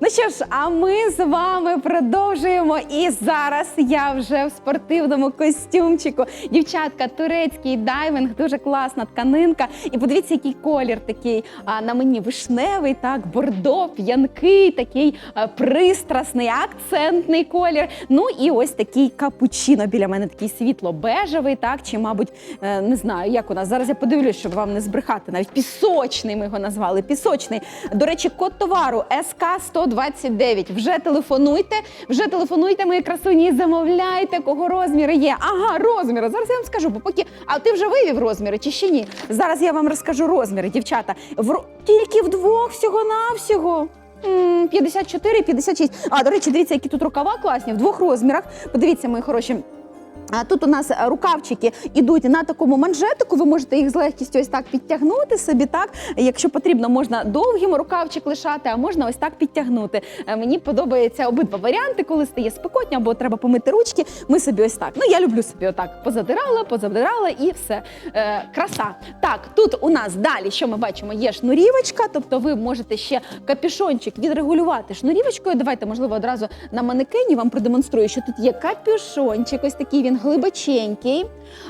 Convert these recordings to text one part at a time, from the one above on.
Ну що ж, а ми з вами продовжуємо. І зараз я вже в спортивному костюмчику. Дівчатка, турецький дайвинг, дуже класна тканинка. І подивіться, який колір такий а, на мені вишневий, так, бордо, п'янкий, такий а, пристрасний, акцентний колір. Ну і ось такий капучино біля мене, такий світло-бежевий, так, чи, мабуть, е, не знаю, як у нас. Зараз я подивлюсь, щоб вам не збрехати. Навіть пісочний ми його назвали. Пісочний. До речі, код товару СК 129. Вже телефонуйте, вже телефонуйте, мої красуні, замовляйте, кого розміри є. Ага, розміри. Зараз я вам скажу, бо поки. А ти вже вивів розміри чи ще ні? Зараз я вам розкажу розміри, дівчата. В... Тільки вдвох всього-навсього. М, 54, 56. А, до речі, дивіться, які тут рукава класні в двох розмірах. Подивіться, мої хороші. А тут у нас рукавчики ідуть на такому манжетику. Ви можете їх з легкістю ось так підтягнути собі. Так, якщо потрібно, можна довгим рукавчик лишати, а можна ось так підтягнути. Е, Мені подобаються обидва варіанти, коли стає спекотня або треба помити ручки. Ми собі ось так. Ну я люблю собі отак. Позадирала, позадирала і все. Е, краса. Так, тут у нас далі, що ми бачимо, є шнурівочка, тобто ви можете ще капюшончик відрегулювати шнурівочкою. Давайте, можливо, одразу на манекені вам продемонструю, що тут є капюшончик, ось такий він глибоченький.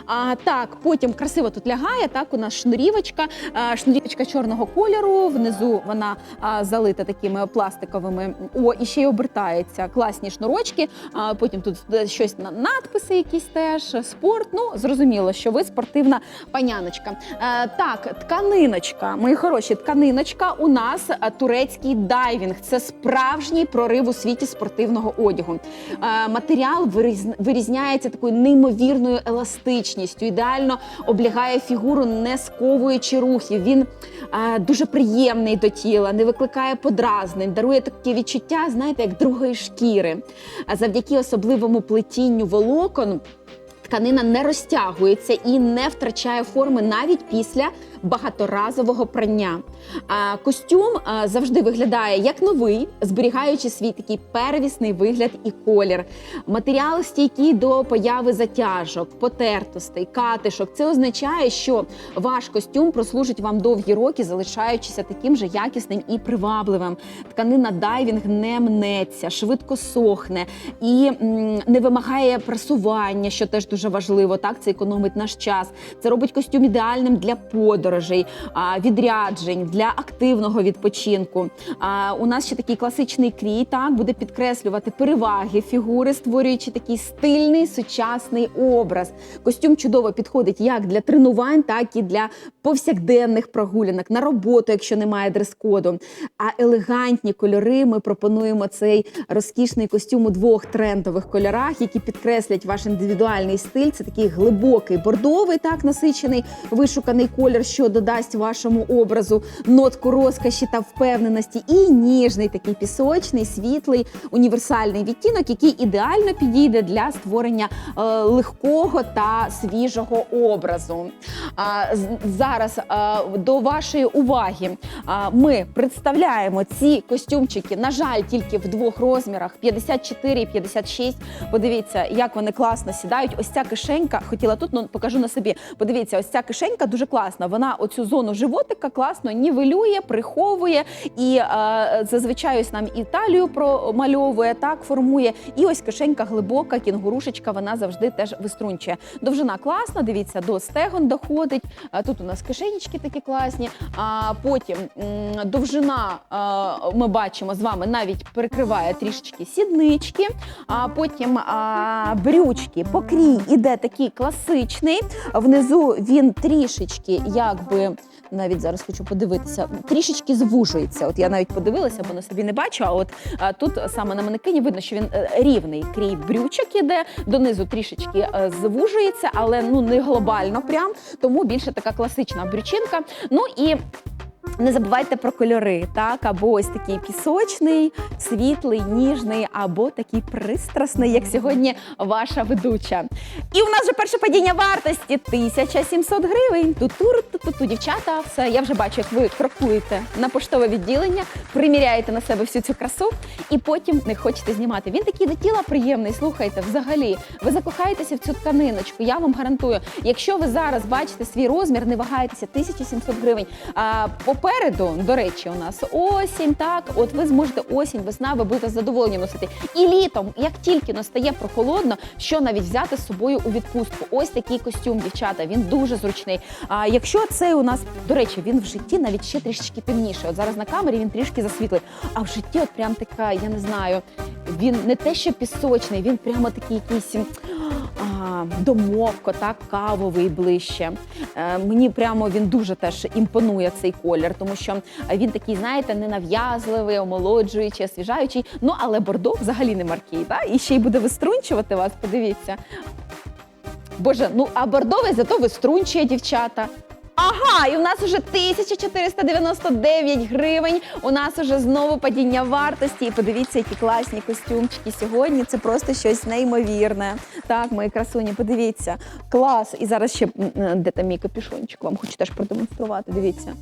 А, так, потім красиво тут лягає. Так, у нас шнурівочка, а, шнурівочка чорного кольору. Внизу вона а, залита такими пластиковими. О, і ще й обертається. Класні шнурочки. А, потім тут щось на надписи, якісь теж спорт. Ну зрозуміло, що ви спортивна паняночка. Е, так, тканиночка, мої хороші, тканиночка. У нас е, турецький дайвінг. Це справжній прорив у світі спортивного одягу. Е, матеріал вирізняється такою неймовірною еластичністю, ідеально облягає фігуру, не сковуючи рухів. Він е, дуже приємний до тіла, не викликає подразнень, дарує таке відчуття, знаєте, як другої шкіри. А завдяки особливому плетінню волокон. Тканина не розтягується і не втрачає форми навіть після багаторазового прання. А костюм завжди виглядає як новий, зберігаючи свій такий первісний вигляд і колір. Матеріал стійкий до появи затяжок, потертостей, катишок. Це означає, що ваш костюм прослужить вам довгі роки, залишаючися таким же якісним і привабливим. Тканина дайвінг не мнеться, швидко сохне і не вимагає прасування, що теж дуже важливо. Так, це економить наш час. Це робить костюм ідеальним для подорожей, відряджень, для активного відпочинку. У нас ще такий класичний крій, так буде підкреслювати переваги фігури, створюючи такий стильний сучасний образ. Костюм чудово підходить як для тренувань, так і для повсякденних прогулянок на роботу, якщо немає дрес-коду. А елегантні кольори ми пропонуємо цей розкішний костюм у двох трендових кольорах, які підкреслять ваш індивідуальний стиль. Це такий глибокий бордовий, так насичений, вишуканий колір, що додасть вашому образу нотку розкоші та впевненості, і ніжний такий пісочний, світлий, універсальний відтінок, який ідеально підійде для створення е, легкого та свіжого образу. А, зараз а, до вашої уваги а, ми представляємо ці костюмчики, на жаль, тільки в двох розмірах: 54 і 56. Подивіться, як вони класно сідають. Ось ця кишенька, хотіла тут, ну покажу на собі. Подивіться, ось ця кишенька дуже класна. Вона оцю зону животика класно нівелює, приховує і е, зазвичай ось нам і талію промальовує, так формує. І ось кишенька глибока, кінгурушечка, вона завжди теж виструнчує. Довжина класна, дивіться, до стегон доходить. А тут у нас кишенечки такі класні. А потім довжина а, ми бачимо з вами навіть перекриває трішечки сіднички. А потім брючки, покрій іде такий класичний. Внизу він трішечки, якби навіть зараз хочу подивитися, трішечки звужується. От я навіть подивилася, бо на собі не бачу. А от а, тут саме на манекені видно, що він е, рівний крій брючок іде, донизу трішечки е, звужується, але ну не глобально прям, тому більше така класична брючинка. Ну і не забувайте про кольори, так або ось такий пісочний, світлий, ніжний, або такий пристрасний, як сьогодні ваша ведуча. І у нас вже перше падіння вартості 1700 гривень. Ту-тур, ту-ту-ту. Дівчата, все, я вже бачу, як ви крокуєте на поштове відділення, приміряєте на себе всю цю красу і потім не хочете знімати. Він такий до тіла приємний. Слухайте, взагалі, ви закохаєтеся в цю тканиночку. Я вам гарантую, якщо ви зараз бачите свій розмір, не вагайтеся 1700 гривень. А попереду, до речі, у нас осінь. Так, от ви зможете осінь, весна, ви будете задоволені носити. І літом, як тільки настає прохолодно, що навіть взяти з собою у відпустку. Ось такий костюм, дівчата. Він дуже зручний. А якщо цей у нас, до речі, він в житті навіть ще трішечки темніше. От зараз на камері він трішки засвітлий. А в житті, от прям така, я не знаю, він не те, що пісочний, він прямо такий якийсь. Домовко, так, кавовий ближче. Е, мені прямо він дуже теж імпонує цей колір, тому що він такий, знаєте, ненав'язливий, омолоджуючий, освіжаючий. Ну але бордо взагалі не маркій, так? І ще й буде виструнчувати вас. Подивіться. Боже, ну а бордовий зато виструнчує дівчата. Ага, і у нас уже 1499 гривень. У нас уже знову падіння вартості. І подивіться, які класні костюмчики сьогодні. Це просто щось неймовірне. Так, мої красуні, подивіться. Клас. І зараз ще де там мій капюшончик, вам хочу теж продемонструвати. Дивіться.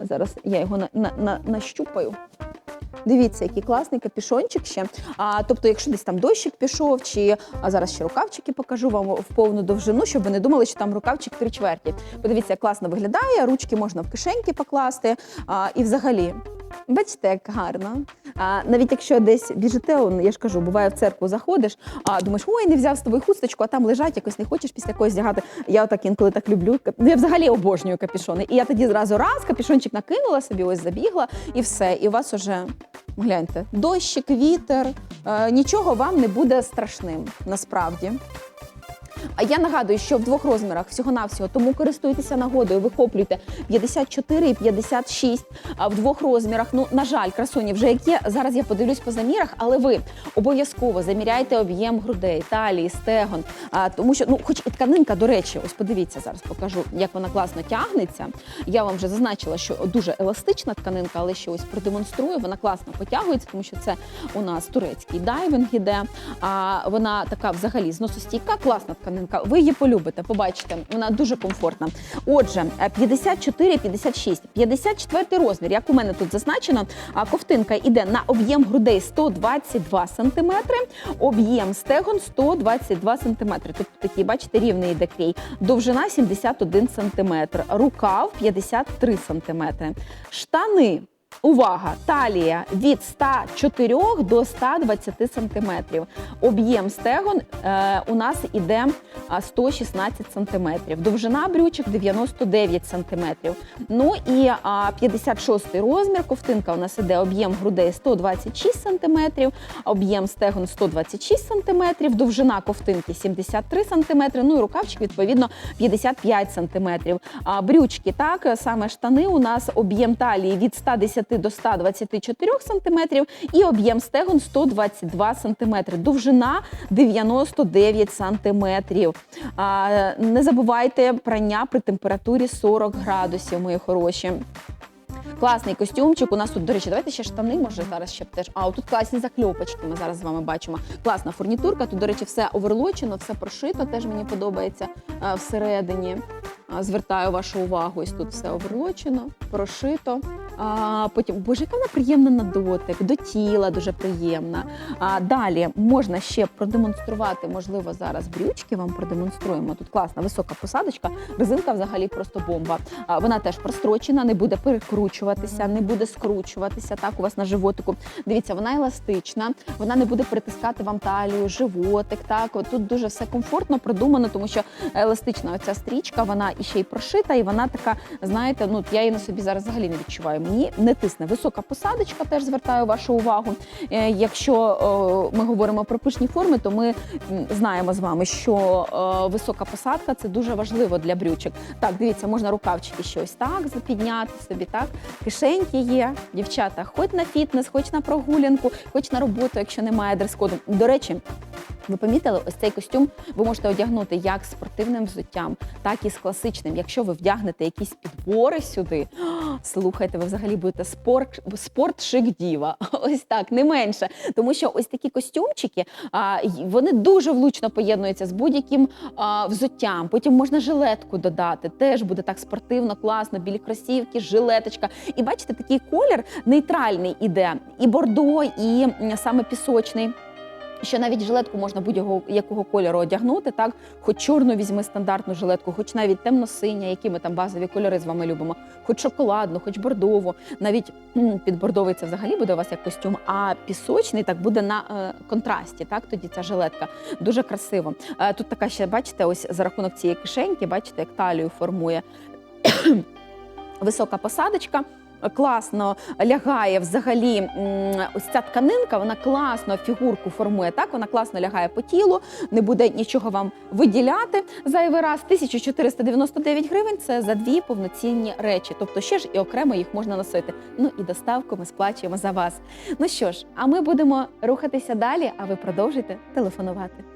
Зараз я його на, на, на, нащупаю. Дивіться, який класний капюшончик ще. А, тобто, якщо десь там дощик пішов, чи а зараз ще рукавчики покажу вам в повну довжину, щоб ви не думали, що там рукавчик три чверті. Подивіться, як класно виглядає, ручки можна в кишеньки покласти. А, і взагалі. Бачите, як гарно. А, навіть якщо десь біжите, я ж кажу, буває в церкву заходиш, а думаєш, ой, не взяв з тобою хусточку, а там лежать, якось не хочеш після когось здягати. Я отак інколи так люблю. Ну, Я взагалі обожнюю капюшони. І я тоді зразу раз капюшончик накинула собі, ось забігла, і все. І у вас уже гляньте, дощик, вітер, е, нічого вам не буде страшним насправді. А я нагадую, що в двох розмірах всього-навсього, тому користуйтеся нагодою, вихоплюйте 54 і 56 а в двох розмірах. Ну, на жаль, красуні, вже як є, зараз я подивлюсь по замірах, але ви обов'язково заміряйте об'єм грудей, талії, стегон. А, тому що, ну, хоч і тканинка, до речі, ось подивіться, зараз покажу, як вона класно тягнеться. Я вам вже зазначила, що дуже еластична тканинка, але ще ось продемонструю. Вона класно потягується, тому що це у нас турецький дайвінг іде. А вона така взагалі зносостійка, класна тканинка. Ви її полюбите, побачите. Вона дуже комфортна. Отже, 54-56. 54 розмір, як у мене тут зазначено, ковтинка іде на об'єм грудей 122 см, об'єм стегон 122 см. Тобто такий, бачите, рівний іде крій. Довжина 71 см, рукав 53 см. Штани Увага! Талія від 104 до 120 сантиметрів. Об'єм стегон е, у нас іде 116 сантиметрів. Довжина брючок 99 сантиметрів. Ну і а, 56 розмір. Ковтинка у нас іде об'єм грудей 126 сантиметрів, об'єм стегон 126 сантиметрів, довжина ковтинки 73 сантиметри. Ну і рукавчик відповідно 55 сантиметрів. А брючки так саме штани у нас об'єм талії від 110 до 124 сантиметрів і об'єм стегон 122 сантиметри. Довжина 99 сантиметрів. А, не забувайте прання при температурі 40 градусів, мої хороші. Класний костюмчик. У нас тут, до речі, давайте ще штани, може зараз ще теж. А, тут класні закльопочки. Ми зараз з вами бачимо. Класна фурнітурка. Тут, до речі, все оверлочено, все прошито. Теж мені подобається а, всередині. А, Звертаю вашу увагу, ось тут все оверлочено, прошито. А, потім, боже, яка вона приємна на дотик, до тіла дуже приємна. А, далі можна ще продемонструвати, можливо, зараз брючки вам продемонструємо. Тут класна висока посадочка, резинка взагалі просто бомба. А, вона теж прострочена, не буде перекручуватися, не буде скручуватися так у вас на животику. Дивіться, вона еластична, вона не буде притискати вам талію, животик. Так, От тут дуже все комфортно, продумано, тому що еластична оця стрічка, вона і ще й прошита, і вона така, знаєте, ну я її на собі зараз взагалі не відчуваю. Мені не тисне. Висока посадочка, теж звертаю вашу увагу. Е, Якщо ми говоримо про пишні форми, то ми знаємо з вами, що висока посадка це дуже важливо для брючок. Так, дивіться, можна рукавчики ще ось так підняти собі. Так, кишеньки є, дівчата, хоч на фітнес, хоч на прогулянку, хоч на роботу, якщо немає дрес-коду. До речі. Ви помітили, ось цей костюм ви можете одягнути як спортивним взуттям, так і з класичним. Якщо ви вдягнете якісь підбори сюди, слухайте, ви взагалі будете спорт, спорт-шик діва. Ось так, не менше. Тому що ось такі костюмчики, а, вони дуже влучно поєднуються з будь-яким взуттям. Потім можна жилетку додати. Теж буде так спортивно, класно, білі кросівки, жилеточка. І бачите, такий колір нейтральний іде. І бордо, і саме пісочний. Що навіть жилетку можна будь-якого якого кольору одягнути, так хоч чорну візьми стандартну жилетку, хоч навіть темно-синя, які ми там базові кольори з вами любимо, хоч шоколадну, хоч бордову. Навіть під бордовий це взагалі буде у вас як костюм, а пісочний так буде на е, контрасті. Так тоді ця жилетка дуже красиво. Е, тут така ще бачите, ось за рахунок цієї кишеньки, бачите, як талію формує висока посадочка. Класно лягає взагалі ось ця тканинка, вона класно фігурку формує. Так, вона класно лягає по тілу, не буде нічого вам виділяти зайвий раз. 1499 гривень це за дві повноцінні речі. Тобто ще ж і окремо їх можна носити. Ну і доставку ми сплачуємо за вас. Ну що ж, а ми будемо рухатися далі, а ви продовжуйте телефонувати.